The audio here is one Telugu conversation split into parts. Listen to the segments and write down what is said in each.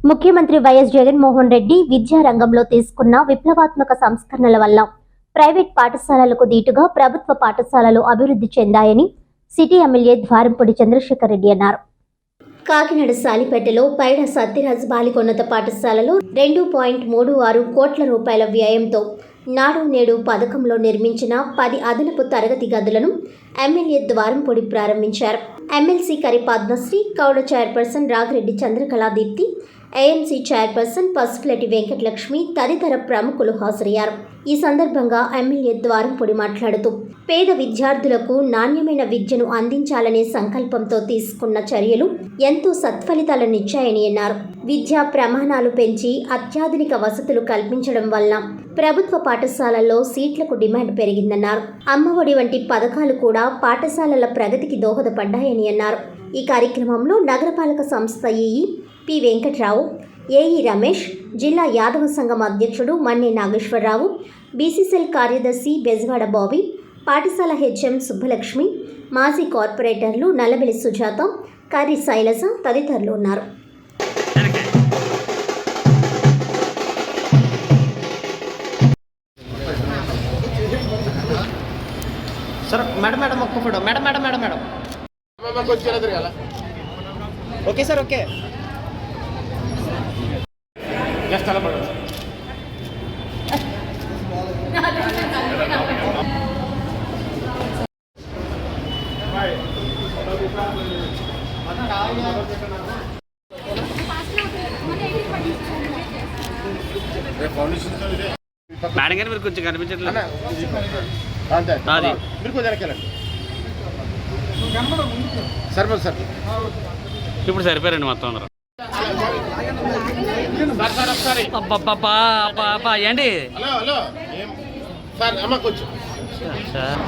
ముఖ్యమంత్రి వైఎస్ జగన్మోహన్ రెడ్డి విద్యారంగంలో తీసుకున్న విప్లవాత్మక సంస్కరణల వల్ల ప్రైవేట్ పాఠశాలలకు దీటుగా ప్రభుత్వ పాఠశాలలు అభివృద్ధి చెందాయని సిటీ ఎమ్మెల్యే ద్వారంపూడి చంద్రశేఖర్ రెడ్డి అన్నారు. కాకినాడ సాలిపేటలో పైడ సత్యరాజ్ బాలికోన్నత పాఠశాలలో రెండు పాయింట్ మూడు ఆరు కోట్ల రూపాయల వ్యయంతో నాడు నేడు పథకంలో నిర్మించిన పది అదనపు తరగతి గదులను ఎమ్మెల్యే ద్వారంపూడి ప్రారంభించారు. MLC Kari Padmasri KUDA chairperson Ragireddy Chandrakaladeepthi AMC chairperson Pasupulati Venkatalakshmi తదితర ప్రముఖులు హాజరయ్యారు. ఈ సందర్భంగా ఎమ్మెల్యే ద్వారంపూడి మాట్లాడుతూ పేద విద్యార్థులకు నాణ్యమైన విద్యను అందించాలనే సంకల్పంతో తీసుకున్న చర్యలు ఎంతో సత్ఫలితాలనిచ్చాయని అన్నారు. విద్యా ప్రమాణాలు పెంచి అత్యాధునిక వసతులు కల్పించడం వల్ల ప్రభుత్వ పాఠశాలల్లో సీట్లకు డిమాండ్ పెరిగిందన్నారు. అమ్మఒడి వంటి పథకాలు కూడా పాఠశాలల ప్రగతికి దోహదపడ్డాయని అన్నారు. ఈ కార్యక్రమంలో నగరపాలక సంస్థ EE P Venkatrao AE Ramesh జిల్లా యాదవ సంఘం అధ్యక్షుడు మన్నే నాగేశ్వరరావు బీసీసీఎల్ కార్యదర్శి బెజవాడ బాబీ పాఠశాల హెచ్ఎం సుబ్బలక్ష్మి మాజీ కార్పొరేటర్లు నల్లబెలి సుజాత కర్రి శైలజ తదితరులు ఉన్నారు. Madam madam ಒಕ್ಕ photo madam madam madam madam కొంచెం తిరగాల ಓಕೆ ಸರ್ ಓಕೆ జస్ట్ అలా పడదు మేడం గారు మీరు కొంచెం కనిపించట్లేదు అన్న, అంతే అది. మీరు కొంచెం వెనకెళ్ళండి సరిపోదు సార్. ఇప్పుడు సరిపోయారండి మొత్తం అందరూ. ఏంటి? Hello hello. ఏం? సార్ కొంచెం sir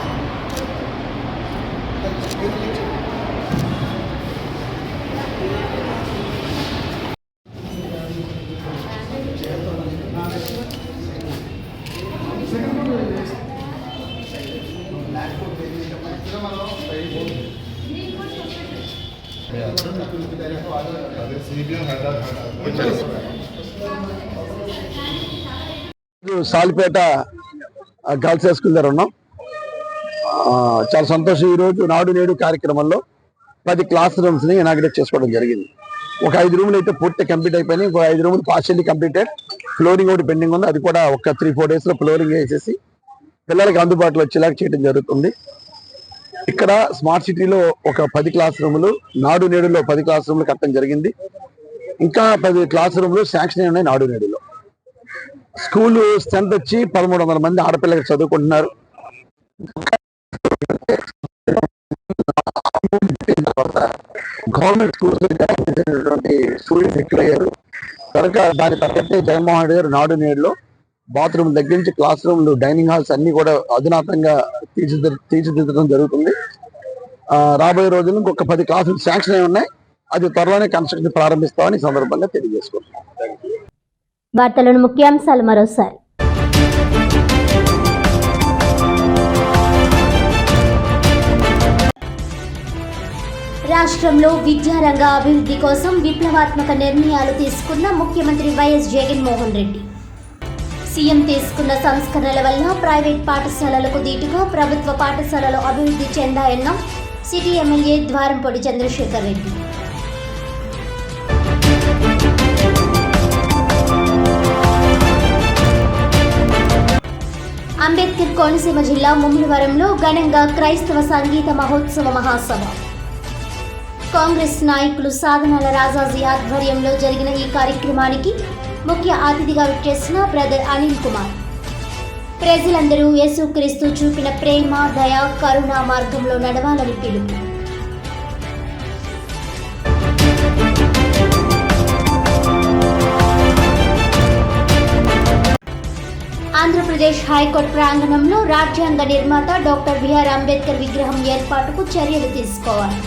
Salipeta girls high school దగ్గర ఉన్నాం. చాలా సంతోషం ఈ రోజు నాడు నేడు కార్యక్రమంలో పది క్లాస్ రూమ్స్ని ఇనాగ్రేట్ చేసుకోవడం జరిగింది. ఒక ఐదు రూములు అయితే పూర్తి కంప్లీట్ అయిపోయినాయి. ఇంకో ఐదు రూములు పార్షియల్లీ కంప్లీటెడ్ ఫ్లోరింగ్ ఒకటి పెండింగ్ ఉంది. అది కూడా ఒక త్రీ ఫోర్ డేస్లో ఫ్లోరింగ్ వేసేసి పిల్లలకి అందుబాటులో వచ్చేలాగా చేయడం జరుగుతుంది. ఇక్కడ స్మార్ట్ సిటీలో ఒక పది క్లాస్ రూములు నాడు నేడులో పది క్లాస్ రూములు కట్టడం జరిగింది. ఇంకా పది క్లాస్ రూములు శాంక్షన్ ఉన్నాయి నాడు నేడులో. స్కూల్ స్ట్రెంత్ వచ్చి పదమూడు వందల మంది ఆడపిల్లలు చదువుకుంటున్నారు. గవర్నమెంట్ స్కూల్స్ స్టూడెంట్స్ ఎక్కువయ్యారు. కనుక దాని తగ్గట్టే జగన్మోహన్ రెడ్డి గారు నాడు నేడులో బాత్రూమ్ దగ్గర నుంచి క్లాస్ రూమ్లు డైనింగ్ హాల్స్ అన్ని కూడా అధునాతంగా తీర్చిది తీర్చిదిద్దడం జరుగుతుంది. ఆ, రాబోయే రోజుల్లో ఇంకొక పది క్లాసులు శాంక్షన్ అయి ఉన్నాయి. అది త్వరలోనే కన్స్ట్రక్షన్ ప్రారంభిస్తామని సందర్భంగా తెలియజేసుకుంటున్నాం. వార్తలను ముఖ్యాంశాలు మరోసారి. రాష్ట్రంలో విద్యారంగ అభివృద్ధి కోసం విప్లవాత్మక నిర్ణయాలు తీసుకున్న ముఖ్యమంత్రి వైఎస్ జగన్మోహన్ రెడ్డి. సీఎం తీసుకున్న సంస్కరణల వల్ల ప్రైవేట్ పాఠశాలలకు దీటుగా ప్రభుత్వ పాఠశాలలు అభివృద్ధి చెందాయన్న సిటీ ఎమ్మెల్యే ద్వారంపొడి చంద్రశేఖర్ రెడ్డి. అంబేద్కర్ కోనసీమ జిల్లా ముమ్మిడివరంలో ఘనంగా క్రైస్తవ సంగీత మహోత్సవ మహాసభ. కాంగ్రెస్ నాయకులు సాధనాల రాజాజీ ఆధ్వర్యంలో జరిగిన ఈ కార్యక్రమానికి ముఖ్య అతిథిగా విచ్చేసిన బ్రదర్ అనిల్ కుమార్. ప్రజలందరూ యేసుక్రీస్తు చూపిన ప్రేమ దయ కరుణ మార్గంలో నడవాలని పిలుపు. ఆంధ్రప్రదేశ్ హైకోర్టు ప్రాంగణంలో రాజ్యాంగ నిర్మాత డాక్టర్ బిఆర్ అంబేద్కర్ విగ్రహం ఏర్పాటుకు చర్యలు తీసుకోవాలి.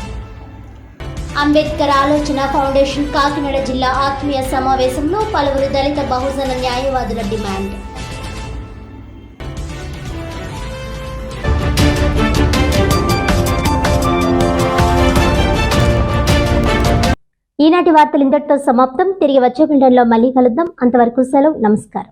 అంబేద్కర్ ఆలోచన ఫౌండేషన్ కాకినాడ జిల్లా ఆత్మీయ సమావేశంలో పలువురు దళిత బహుజన న్యాయవాదుల డిమాండ్. ఈనాటి వార్తలు ఇంతటితో సమాప్తం. తిరిగి వచ్చే బిల్డన్లో మళ్ళీ కలుద్దాం. అంతవరకు సెలవు. నమస్కారం.